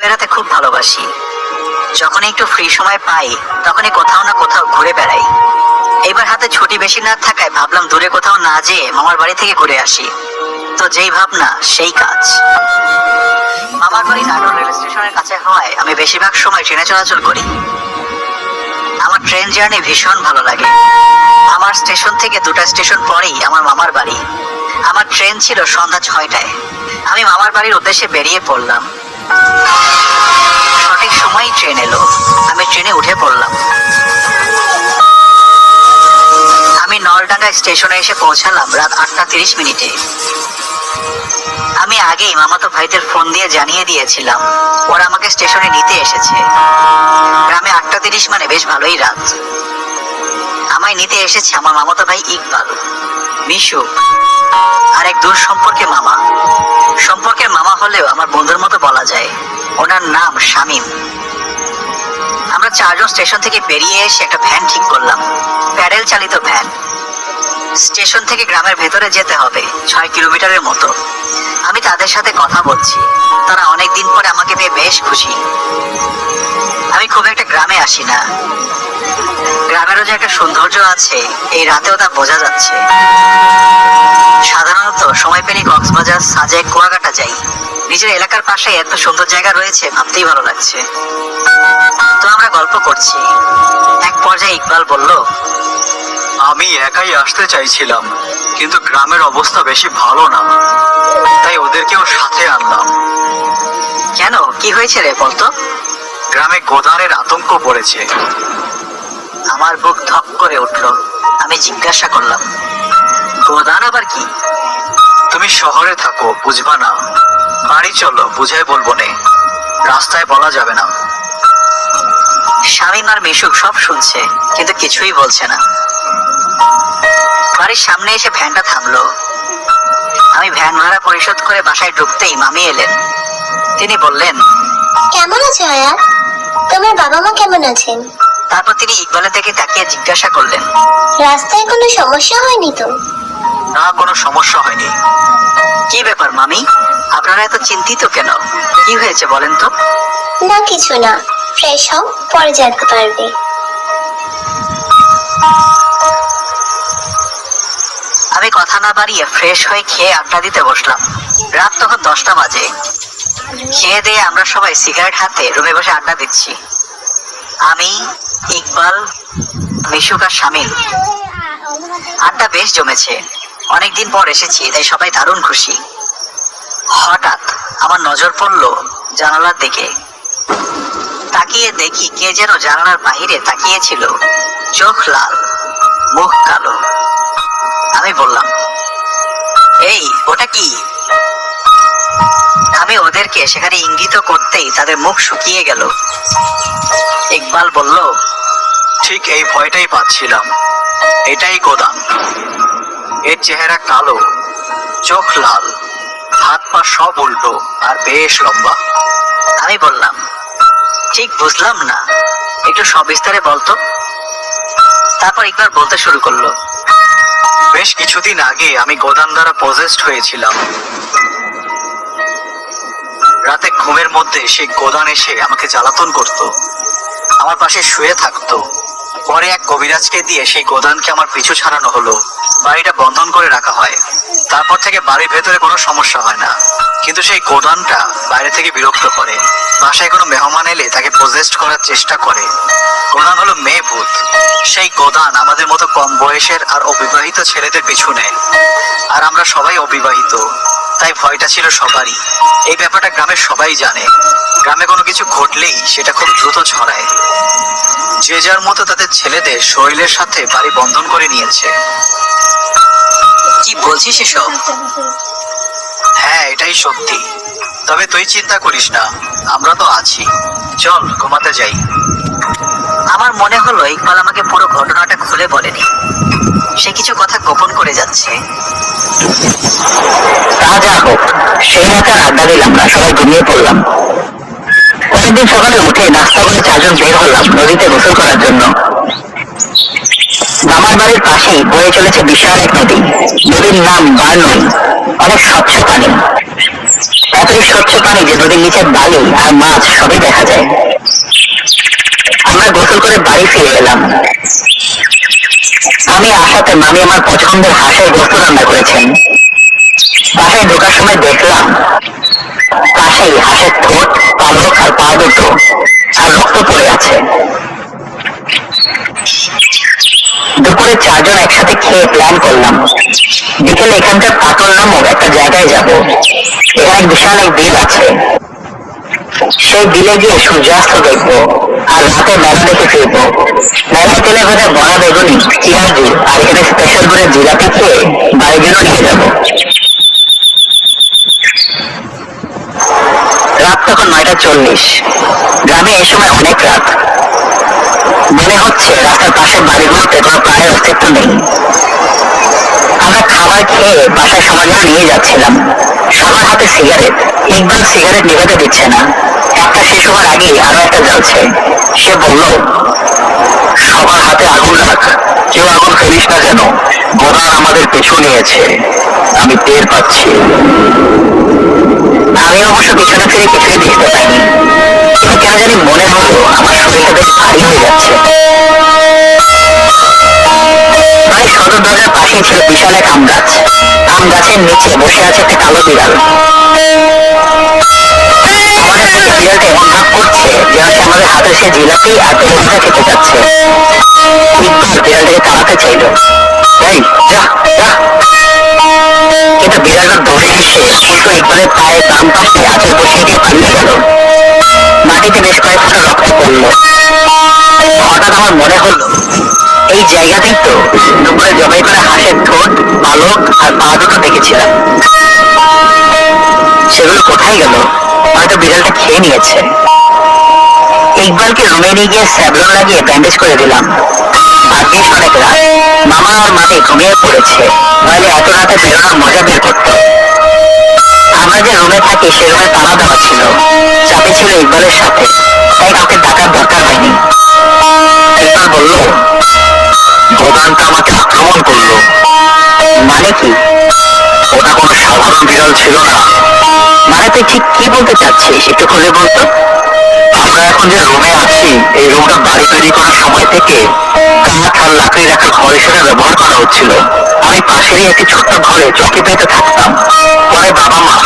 বেড়াতে খুব ভালোবাসি। যখন একটু ফ্রি সময় পাই, তখনই কোথাও না কোথাও ঘুরে বেড়াই। এবার হাতে ছুটি বেশি না থাকায় ভাবলাম দূরে কোথাও না যেয়ে মামার বাড়ি থেকে ঘুরে আসি। তো যেই ভাবনা, সেই কাজ। মামার বাড়ি নাটোর রেল স্টেশনের কাছে হওয়ায় আমি বেশিরভাগ সময় ট্রেনে চলাচল করি। আমার ট্রেন জার্নি ভীষণ ভালো লাগে। আমার স্টেশন থেকে দুটা স্টেশন পরেই আমার মামার বাড়ি। আমার ট্রেন ছিল সন্ধ্যা ছয়টায়। আমি মামার বাড়ির উদ্দেশ্যে বেরিয়ে পড়লাম। সঠিক সময় ট্রেন এলো। আমি ট্রেনে উঠে পড়লাম। আমি নলডাঙ্গা স্টেশনে এসে পৌঁছালাম রাত আটটা তিরিশ মিনিটে। আমি আগেই মামাতো ভাইদের ফোন দিয়ে জানিয়ে দিয়েছিলাম, ওরা আমাকে স্টেশনে নিতে এসেছে। গ্রামে আটটা তিরিশ মানে বেশ ভালোই রাত। আমায় নিতে এসেছে আমার মামাতো ভাই ইকবাল, মিশু আর এক দূর সম্পর্কে মামা। সম্পর্কের মামা হলেও আমার বন্ধুর মতো বলা যায়। ওনার নাম শামীম। আমরা চারজন স্টেশন থেকে বেরিয়ে এসে একটা ভ্যান ঠিক করলাম। প্যাডেল চালিত ভ্যান। স্টেশন থেকে গ্রামের ভেতরে যেতে হবে, ছয় কিলোমিটারের মতো। আমি তাদের সাথে কথা বলছি। তারা অনেক দিন পরে আমাকে পেয়ে বেশ খুশি। আমি খুব একটা গ্রামে আসি না। গ্রামেরও যে একটা সৌন্দর্য আছে, এই রাতেও তা বোঝা যাচ্ছে। সাধারণত সময় পেলে কক্সবাজার, সাজেক কুয়াকাটা যাই। নিজের এলাকার পাশে এত সুন্দর জায়গা রয়েছে ভাবতেই ভালো লাগছে। তো আমরা গল্প করছি। এক পর্যায়ে ইকবাল বলল আমি একাই আসতে চাইছিলাম কিন্তু গ্রামের অবস্থা বেশি ভালো না। তাই ওদেরকেও সাথে আনলাম। কেন? কি হয়েছে রে বলতো? গ্রামে গোদানের আতঙ্ক পড়েছে। আমার বুক ধপ করে উঠল। আমি জিজ্ঞাসা করলাম গোদান আবার কি? তুমি শহরে থাকো বুঝবা না। বাড়ি চলো বুঝাই বলব নে। রাস্তায় বলা যাবে না। স্বামী আর মিশুক সব শুনছে কিন্তু কিছুই বলছে না। বাড়ির সামনে এসে ভ্যানটা থামলো। আমি ভ্যান ভাড়া পরিশোধ করে বাসায় ঢুকতেই মামি এলেন। তিনি বললেন কেমন আছো আয়া? তোমার বাবা মা কেমন আছেন? তারপর তিনি ইকবালের দিকে তাকিয়ে জিজ্ঞাসা করলেন রাস্তায় কোনো সমস্যা হয়নি তো? না কোনো সমস্যা হয়নি। কি ব্যাপার মামি? আপনারা এত চিন্তিত কেন? কি হয়েছে বলেন তো? না কিছু না। ফ্রেশ হও পরে যেতে পারবে। আমি কথা না বাড়িয়ে ফ্রেশ হয়ে খেয়ে আড্ডা দিতে বসলাম। রাত তখন দশটা বাজে। খেয়ে দিয়ে আমরা সবাই সিগারেট হাতে রুমে বসে আড্ডা দিচ্ছি। আমি ইকবাল মিশুক আর শামিল। আড্ডা বেশ জমেছে। অনেকদিন পর এসেছি, তাই সবাই দারুণ খুশি। হঠাৎ আমার নজর পড়ল জানালার দিকে। তাকিয়ে দেখি কে যেন জানালার বাহিরে তাকিয়েছিল। চোখ লাল, মুখ কালো। আমি বললাম, এই, ওটা কি? আমি ওদেরকে সেখানে ইঙ্গিত করতেই তাদের মুখ শুকিয়ে গেল। ইকবাল বলল ঠিক এই ভয়টাই পাচ্ছিলাম। এটাই গোদান এর চেহারা কালো, চোখ লাল, হাত পা সব উল্টো আর বেশ লম্বা। আমি বললাম, ঠিক বুঝলাম না। একটু সবিস্তারে বলতো? তারপর একবার বলতে শুরু করল, বেশ কিছুদিন আগে আমি গোদান দ্বারা পজেস্ট হয়েছিলাম। রাতে ঘুমের মধ্যে সেই গোদান এসে আমাকে জ্বালাতন করত। আমার পাশে শুয়ে থাকতো। পরে এক কবিরাজকে দিয়ে সেই গোদানকে আমার পিছু ছাড়ানো হলো। বাড়িটা বন্ধন করে রাখা হয়। তারপর থেকে বাড়ির ভেতরে কোনো সমস্যা হয় না। কিন্তু সেই গোদানটা বাইরে থেকে বিরক্ত করে। বাসায় কোনো মেহমান এলে তাকে পজেস্ট করার চেষ্টা করে। গোদান হলো মেয়ে ভূত। সেই গোদান আমাদের মতো কম বয়সের আর অবিবাহিত ছেলেদের পিছু নেয়। আর আমরা সবাই অবিবাহিত। তাই ভয়টা ছিল সবারই। এই ব্যাপারটা গ্রামের সবাই জানে। গ্রামে কোনো কিছু ঘটলেই সেটা খুব দ্রুত ছড়ায়। যে যার মতো তাদের ছেলেদের শরীরের সাথে বাড়ি বন্ধন করে নিয়েছে। কি বলছিস এসব? হ্যাঁ এটাই সত্যি। তবে তুই চিন্তা করিস না আমরা তো আছি। চল ঘুমাতে যাই। আমার মনে হলো ইকবাল আমাকে পুরো ঘটনাটা খুলে বলেনি। সে কিছু কথা গোপন করে যাচ্ছে। তা হোক, সেই রাতে আড্ডা দিলাম না, সবাই ঘুমিয়ে পড়লাম। পরের সকালে উঠে নাস্তা করে চারজন বের হলাম নদীতে গোসল করার জন্য। মামার বাড়ির পাশেই বয়ে চলেছে বিশাল এক নদী। নদীর নাম বারনই অনেক স্বচ্ছ পানি। এতই স্বচ্ছ পানি যে নদীর নিচে বালি আর মাছ সবই দেখা যায়। গোসল করে বাড়ি ফিরে এলাম। আমি আসাতে মামি আমার পছন্দের হাঁসের গোস্ত রান্না করেছেন। বাসায় ঢোকার সময় দেখলাম, পাশেই হাঁসের ঠোঁট, পালক আর পা দুটো, আর রক্ত পড়ে আছে। দুপুরে চারজন একসাথে খেয়ে প্ল্যান করলাম। বিকেলে এখানকার পাটল নামক একটা জায়গায় যাব। এখানে বিশাল এক বিল আছে। সেই বিলে গিয়ে সূর্যাস্ত দেখব আর রাতে মেলা দেখে ফিরবো। মেলায় তেলে ভেজে বড়া বেগুনি, পেঁয়াজু আর এখানে স্পেশাল করে জিলাপি খেয়ে বাড়ির জন্য নিয়ে যাব। রাত তখন নয়টা চল্লিশ। গ্রামে এই সময় অনেক রাত। মনে হচ্ছে রাস্তার পাশে বাড়িগুলোতে কোনো প্রাণের অস্তিত্ব নেই। আমরা খাবার খেয়ে বাসায় জন্য নিয়ে যাচ্ছিলাম। সবার হাতে সিগারেট ইকবাল সিগারেট নিভাতে দিচ্ছে না। একটা শেষ হওয়ার আগেই আরও একটা জ্বলছে। সে বলল, সবার হাতে আগুন রাখ কেউ আগুন ফেলিস না যেন। গোদার আমাদের পিছু নিয়েছে। আমি টের পাচ্ছি। আমি অবশ্য পিছনে ফিরে কিছুই দেখতে পাইনি। কেন জানি মনে হলো আমার শরীরটা বেশ ভারী হয়ে যাচ্ছে। পাশেই ছিল বিশাল এক আম গাছ। আম গাছের নিচে বসে আছে একটা কালো বিড়াল। আমাদের থেকে বিড়ালটা এমন ভাব করছে যেন সে আমাদের হাতে সে জিলাপি আর বেগুনটা খেতে যাচ্ছে ইকবাল বিড়ালটাকে তাড়াতে চাইল। এই, যা যা। কিন্তু বিড়ালটা দৌড়ে এসে উল্টো ইকবালের পায়ে বাম পাশে আঁচল বসিয়ে দিয়ে পালিয়ে গেল। মাটিতে বেশ কয়েক ফোঁটা রক্ত পড়ল। হঠাৎ আমার মনে হলো, এই জায়গাতেই তো দুপুরে জবাই করা হাঁসের ঠোঁট, পালক আর পা দুটো দেখেছিলাম। সেগুলো কোথায় গেল? হয়তো বিড়ালটা খেয়ে নিয়েছে। ইকবালকে রুমে নিয়ে গিয়ে স্যাবলন লাগিয়ে ব্যান্ডেজ করে দিলাম। ভাগ্যিস অনেক রাত মামা আর মামি ঘুমিয়ে পড়েছে। নইলে এত রাতে বেরোনোর মজা বের করতো আমরা যে রুমে থাকি সে রুমে তালা দেওয়া ছিল। চাপে ছিল ইকবালের সাথে, তাই কাউকে ডাকার দরকার হয়নি। ইকবাল বলল গোদানটা আমাকে আক্রমণ করল। মানে কি? ওটা কোনো সাধারণ বিড়াল ছিল না। তুই ঠিক কি বলতে চাচ্ছিস? একটু খুলে বলতো আমরা এখন যে রুমে আছি, এই রুমটা বাড়ি তৈরি করার সময় থেকে কাঠ আর লাকড়ি রাখার ঘর হিসেবে ব্যবহার করা হচ্ছিল। আমি পাশেরই একটি ছোট্ট ঘরে চকি থাকতাম। পরে বাবা মা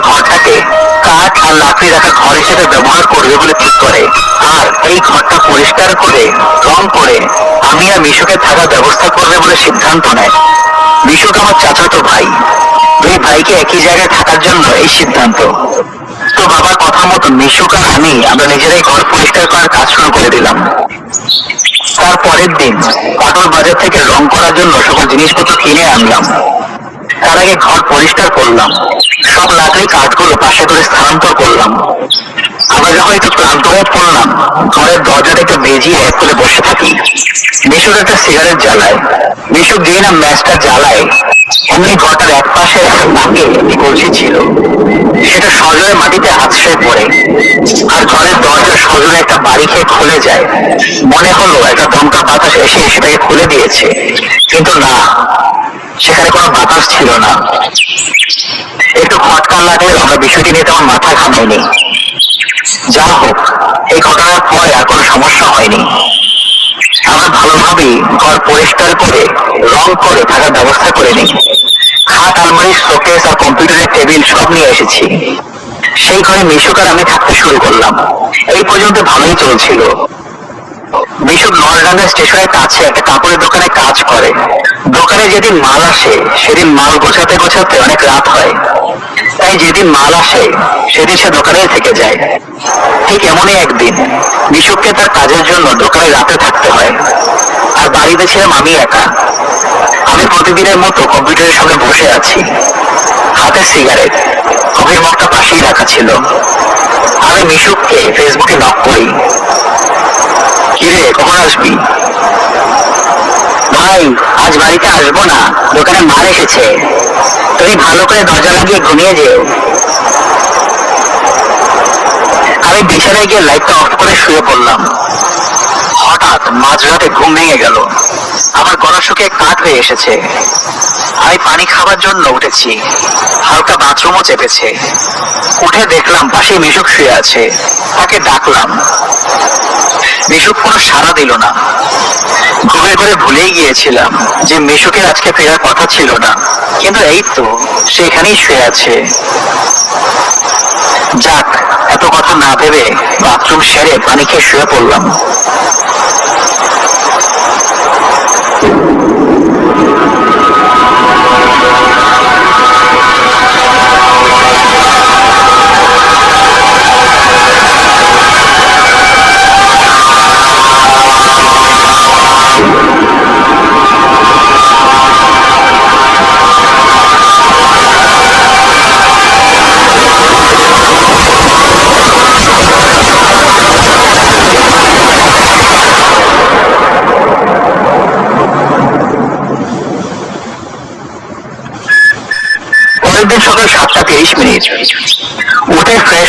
ঘরটাকে কাঠ আর লাকড়ি রাখার ঘর হিসেবে ব্যবহার করবে বলে ঠিক করে। আর এই ঘরটা পরিষ্কার করে, রং করে, আমি আর মিশুকে থাকার ব্যবস্থা করবে বলে সিদ্ধান্ত নেয়। মিশুক আমার চাচাতো ভাই। দুই ভাইকে একই জায়গায় থাকার জন্য এই সিদ্ধান্ত। তো বাবার কথা মতো মিশুক আর আমি, আমরা নিজেরাই ঘর পরিষ্কার করার কাজ শুরু করে দিলাম। তার পরের দিন, পাটল বাজার থেকে রং করার জন্য সকল জিনিসপত্র কিনে আনলাম। তার আগে ঘর পরিষ্কার করলাম। সব লাকড়ি কাঠগুলো পাশে করে স্থানান্তর করলাম। আমরা যখন একটু ক্লান্ত হয়ে পড়লাম, ঘরের দরজাটা একটু বেজিয়ে এক করে বসে থাকি। মিশুক একটা সিগারেট জ্বালায়। মিশুক যেই না ম্যাচটা জ্বালায় অমনি ঘরটার এক পাশে নাকে একটি কলসি ছিল। সেটা সজোরে মাটিতে আছড়ে পড়ে। আর ঘরের দরজা সজোরে একটা বাড়ি খেয়ে খুলে যায়। মনে হলো একটা দমকা বাতাস এসে সেটাকে খুলে দিয়েছে। কিন্তু না সেখানে কোনো বাতাস ছিল না। একটু খটকা লাগলে আমরা বিষয়টি নিয়ে তেমন মাথা ঘামাইনি। যা হোক, এই ঘটনার পরে আর কোনো সমস্যা হয়নি। আমরা ভালোভাবেই ঘর পরিষ্কার করে, রং করে থাকার ব্যবস্থা করে নিই। খাট, আলমারি, শোকেস আর কম্পিউটারের টেবিল সব নিয়ে এসেছি। সেই ঘরে মিশুক আর আমি থাকতে শুরু করলাম। এই পর্যন্ত ভালোই চলছিল। মিশুক নলডাঙ্গা স্টেশনের কাছে একটা কাপড়ের দোকানে কাজ করে। দোকানে যেদিন মাল আসে, সেদিন মাল গোছাতে গোছাতে অনেক রাত হয়। তাই যেদিন মাল আসে, সেদিন সে দোকানে থেকে যায়। ঠিক এমনই একদিন মিশুককে তার কাজের জন্য দোকানে রাতে থাকতে হয়। আর বাড়িতে ছিলাম আমি একা। আমি প্রতিদিনের মতো কম্পিউটারের সামনে বসে আছি। হাতে সিগারেট কফির মগটা পাশেই রাখা ছিল। আমি মিশুককে ফেসবুকে নক করি। কিরে, কখন আসবি? ভাই, আজ বাড়িতে আসব না। দোকানে মাল এসেছে। তুমি ভালো করে দরজা লাগিয়ে ঘুমিয়ে যেও। আমি বিছানায় গিয়ে লাইটটা অফ করে শুয়ে পড়লাম। হঠাৎ মাঝরাতে ঘুম ভেঙে গেল। আমার গলা শুকে কাঠ হয়ে এসেছে। আমি পানি খাবার জন্য উঠেছি। হালকা বাথরুমও চেপেছে। উঠে দেখলাম পাশে মিশুক শুয়ে আছে। তাকে ডাকলাম। মিশুক কোনো সাড়া দিল না। ঘুরে ঘুরে ভুলেই গিয়েছিলাম যে মিশুকের আজকে ফেরার কথা ছিল না। কিন্তু এই তো সেখানেই শুয়ে আছে। যাক, এত কথা না ভেবে বাথরুম সেরে পানি খেয়ে শুয়ে পড়লাম।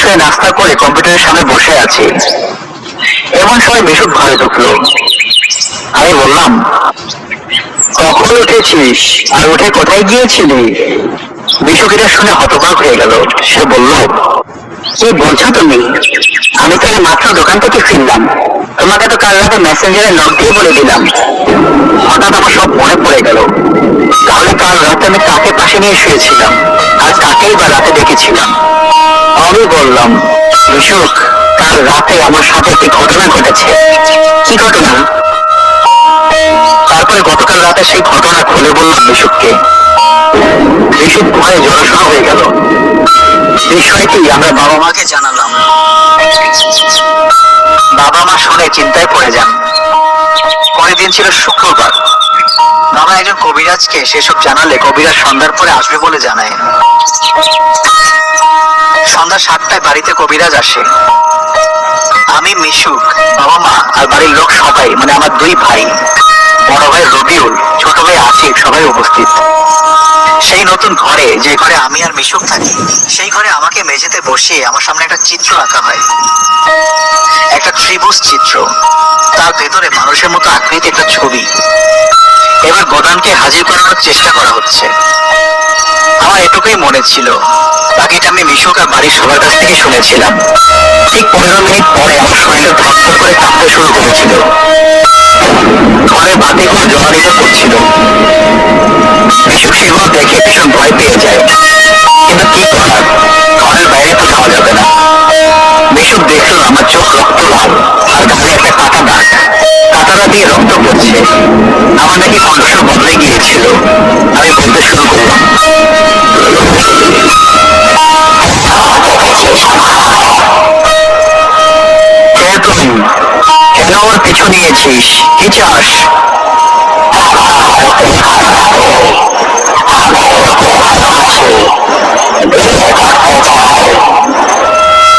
উঠে নাস্তা করে কম্পিউটারের সামনে বসে আছি। এমন সময় মিশুক ঘরে ঢুকলো। আমি বললাম, কখন উঠেছিস? আর উঠে কোথায় গিয়েছিলি? মিশুক এটা শুনে হতবাক হয়ে গেল। সে বলল, কি বলছো তুমি? আমি তো মাত্র দোকান থেকে ফিরলাম। তোমাকে তো কাল রাতে মেসেঞ্জারে নক দিয়ে বলে দিলাম। হঠাৎ আমার সব মনে পড়ে গেল। তাহলে কাল রাতে আমি কাকে পাশে নিয়ে শুয়েছিলাম? আর কাকেই বা রাতে ডেকেছিলাম আমি বললাম বিশুক কাল রাতে আমার সাথে একটি ঘটনা ঘটেছে। কি ঘটনা? তারপরে গতকাল রাতে সেই ঘটনা খুলে বললাম বিশুককে বিশুক ভয়ে জড়সড় হয়ে গেল। বিষয়টি আমরা বাবা মাকে জানালাম। বাবা মা শুনে চিন্তায় পড়ে যান। পরের দিন ছিল শুক্রবার। বাবা একজন কবিরাজকে সেসব জানালে কবিরাজ সন্ধ্যার পরে আসবে বলে জানায়। সন্ধ্যা সাতটায় বাড়িতে কবিরাজ আসে। আমি মিশুক, বাবা মা আর বাড়ির লোক সবাই মানে আমার দুই ভাই। বড় ভাই রবিউল, ছোট ভাই আসিফ সবাই উপস্থিত। সেই নতুন ঘরে, যে ঘরে আমি আর মিশুক থাকি, সেই ঘরে আমাকে মেঝেতে বসিয়ে আমার সামনে একটা চিত্র আঁকা হয়। একটা ত্রিভুজ চিত্র। তার ভেতরে মানুষের মতো আকৃতি একটা ছবি। এবার গোদানকে হাজির করানোর চেষ্টা করা হচ্ছে। আমার এটুকুই মনে ছিল। বাকিটা আমি মিশুক আর বাড়ির সবার কাছ থেকে শুনেছিলাম। ঠিক পরে পিছু নিয়েছিস কি চাস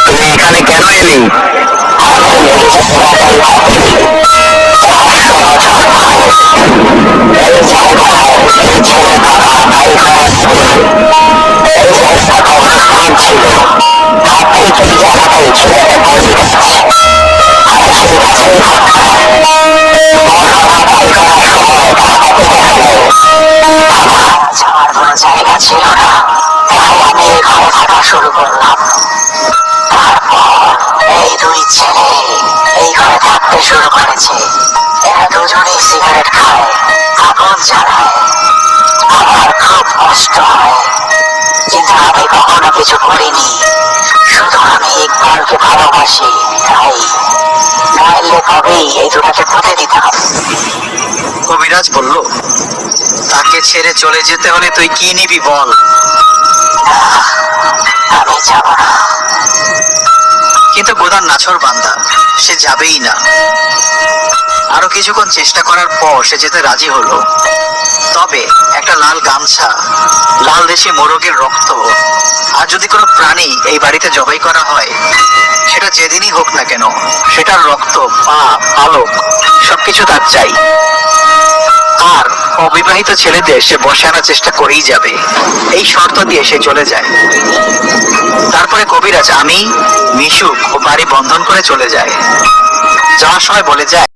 তুমি এখানে কেন এলি খুব কষ্ট হয়। কিন্তু আমি কখনো কিছু করিনি। শুধু আমি ইকবালকে ভালোবাসি, তাই। নাইলে কবেই এই দুটাকে পুঁতে দিতাম। কবিরাজ বলল তাকে ছেড়ে চলে যেতে হলে তুই কি নিবি বল? আমি যাব না। কিন্তু গোদান নাছর বান্দা সে যাবেই না। আরও কিছুক্ষণ চেষ্টা করার পর সে যেতে রাজি হলো। তবে একটা লাল গামছা লাল দেশে মোরগের রক্ত আর যদি কোনো প্রাণী এই বাড়িতে জবাই করা হয় সেটা যেদিনই হোক না কেন সেটার রক্ত পা পালক সবকিছু তার চাই। আর অবিবাহিত ছেলেদের সে বসে আনার চেষ্টা করেই যাবে। এই শর্ত দিয়ে সে চলে যায়। তারপরে কবিরাজ, আমি, মিশুক ও বাড়ি বন্ধন করে চলে যায়। যাওয়ার সময় বলে যায়